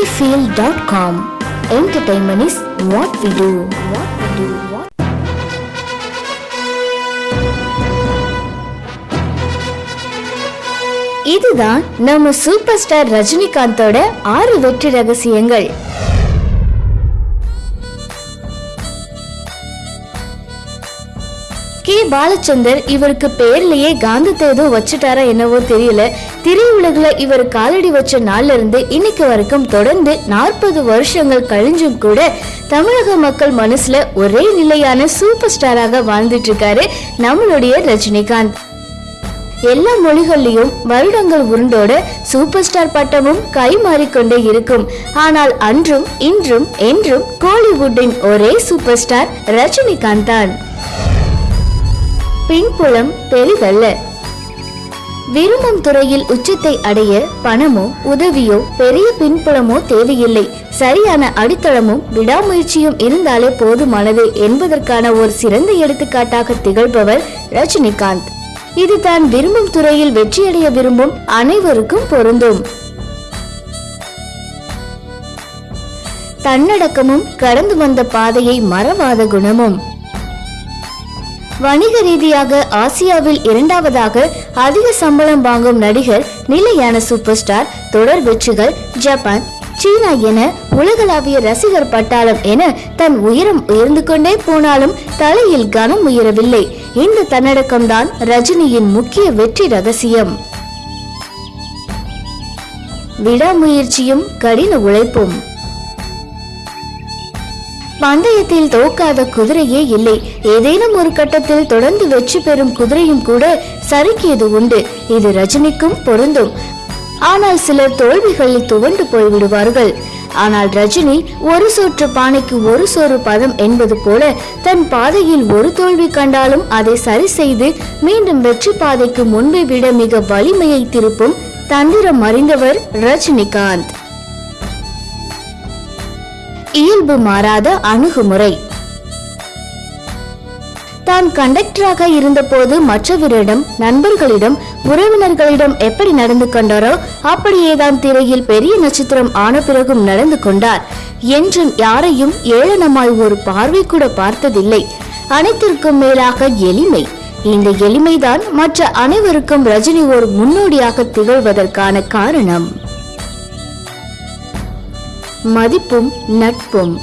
cinefield.com. Entertainment is what we do. What we do. What இதுதான் நம்ம super star ரஜினிகாந்தோட ஆறு வெற்றி ரகசியங்கள் பாலச்சந்தர் இவருக்கு பேர்லயே காந்தத்தை ஏதோ வச்சுட்டாரா என்னவோ தெரியல. திரையுலகில் இவர் காலடி வச்ச நாள்ல இருந்து இன்னைக்கு வரைக்கும் தொடர்ந்து நாற்பது வருஷங்கள் கழிஞ்சும் கூட தமிழக மக்கள் மனசுல ஒரே நிலையான சூப்பர் ஸ்டாராக வாழ்ந்துட்டு இருக்காரு நம்மளுடைய ரஜினிகாந்த். எல்லா மொழிகள்லையும் வருடங்கள் உருண்டோட சூப்பர் ஸ்டார் பட்டமும் கை மாறிக்கொண்டே இருக்கும். ஆனால் அன்றும் இன்றும் என்றும் கோலிவுட்டின் ஒரே சூப்பர் ஸ்டார் ரஜினிகாந்த் தான். பின்புலம் பெரிதல்ல விரும்பும் துறையில் உச்சத்தை அடைய பணமோ உதவியோ பெரிய பின்புலமோ தேவையில்லை. சரியான அடித்தளமும் விடாமுயற்சியும் இருந்தாலே போதுமானது என்பதற்கான ஒரு சிறந்த எடுத்துக்காட்டாக திகழ்பவர் ரஜினிகாந்த். இது தான் விரும்பும் துறையில் வெற்றியடைய விரும்பும் அனைவருக்கும் பொருந்தும். தன்னடக்கமும் கடந்து வந்த பாதையை மறவாத குணமும். வணிக ரீதியாக ஆசியாவில் இரண்டாவதாக அதிக சம்பளம் வாங்கும் நடிகர் நிலையான சூப்பர் ஸ்டார் தொடர் வெற்றிகள் ஜப்பான் சீனா என உலகளாவிய ரசிகர் பட்டாளம் என தன் உயரம் உயர்ந்து கொண்டே போனாலும் தலையில் கனம் உயரவில்லை. இந்த தன்னடக்கம்தான் ரஜினியின் முக்கிய வெற்றி ரகசியம். விடாமுயற்சியும் கடின உழைப்பும். பந்தயத்தில் தோக்காத குதிரையே இல்லை. ஏதேனும் ஒரு கட்டத்தில் தொடர்ந்து வெற்றி பெறும் குதிரையும் கூட சறுக்கியது உண்டு. இது ரஜினிக்கும் பொருந்தும். ஆனால் சிலர் தோல்விகளில் துவண்டு போய்விடுவார்கள். ஆனால் ரஜினி ஒரு சோற்று பானைக்கு ஒரு சோறு பதம் என்பது போல தன் பாதையில் ஒரு தோல்வி கண்டாலும் அதை சரி செய்து மீண்டும் வெற்றி பாதைக்கு முன்பை விட மிக வலிமையை திருப்பும் தந்திரம் அறிந்தவர் ரஜினிகாந்த். இயல்பு மாறாத அணுகுமுறை. தான் கண்டக்டராக இருந்தபோது மற்றவரிடம் நண்பர்களிடம் உறவினர்களிடம் எப்படி நடந்து கொண்டாரோ அப்படியே தான் திரையில் பெரிய நட்சத்திரம் ஆன பிறகும் நடந்து கொண்டார். என்றும் யாரையும் ஏளனமாய் ஒரு பார்வை கூட பார்த்ததில்லை. அனைத்திற்கும் மேலாக எளிமை. இந்த எளிமைதான் மற்ற அனைவருக்கும் ரஜினி ஒரு முன்னோடியாக திகழ்வதற்கான காரணம். மதிப்பும் நட்பும்.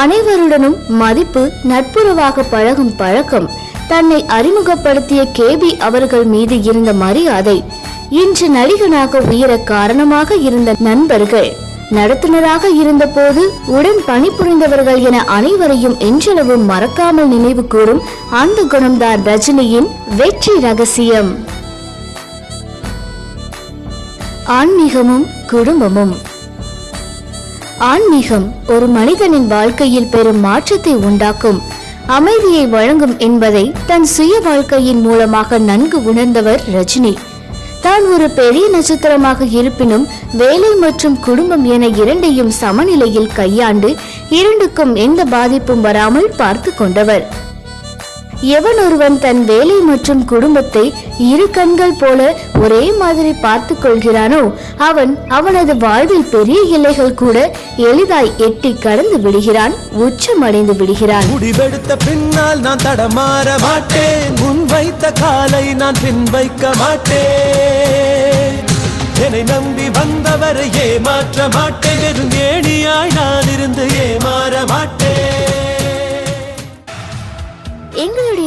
அனைவருடனும் மதிப்பு நட்புறவாக பழகும் பழக்கம் தன்னை அறிமுகப்படுத்திய கேபி அவர்கள் மீது இருந்த மரியாதை இன்று நடிகனாக உயர காரணமாக இருந்த நண்பர்கள் நடத்துனராக இருந்தபோது உடன் பணிபுரிந்தவர்கள் என அனைவரையும் என்றளவும் மறக்காமல் நினைவு கூறும் அந்த குணம்தான் ரஜினியின் வெற்றி ரகசியம். ஆன்மீகமும் குடும்பமும். ஆன்மீகம் ஒரு மனிதனின் வாழ்க்கையில் பெரும் மாற்றத்தை உண்டாக்கும். அமைதியை வழங்கும் என்பதை தன் சுய வாழ்க்கையின் மூலமாக நன்கு உணர்ந்தவர் ரஜினி. தான் ஒரு பெரிய நட்சத்திரமாக இருப்பினும் வேலை மற்றும் குடும்பம் என இரண்டையும் சமநிலையில் கையாண்டு இரண்டுக்கும் எந்த பாதிப்பும் வராமல் பார்த்து கொண்டவர். எவன் ஒருவன் தன் வேலை மற்றும் குடும்பத்தை இரு கண்கள் போல ஒரே மாதிரி பார்த்து கொள்கிறானோ அவன் அவனது வாழ்வில் பெரிய எல்லைகள் கூட எளிதாய் எட்டி கடந்து விடுகிறான் உச்சம் அடைந்து விடுகிறான். முடிவெடுத்த பின்னால் நான் தடமாற மாட்டேன். முன் வைத்த காலை நான் பின் வைக்க மாட்டேன். என்னை நம்பி வந்தவரை ஏமாற்ற மாட்டேன். ஏணியாய் நான் இருந்து ஏமாற மாட்டேன்.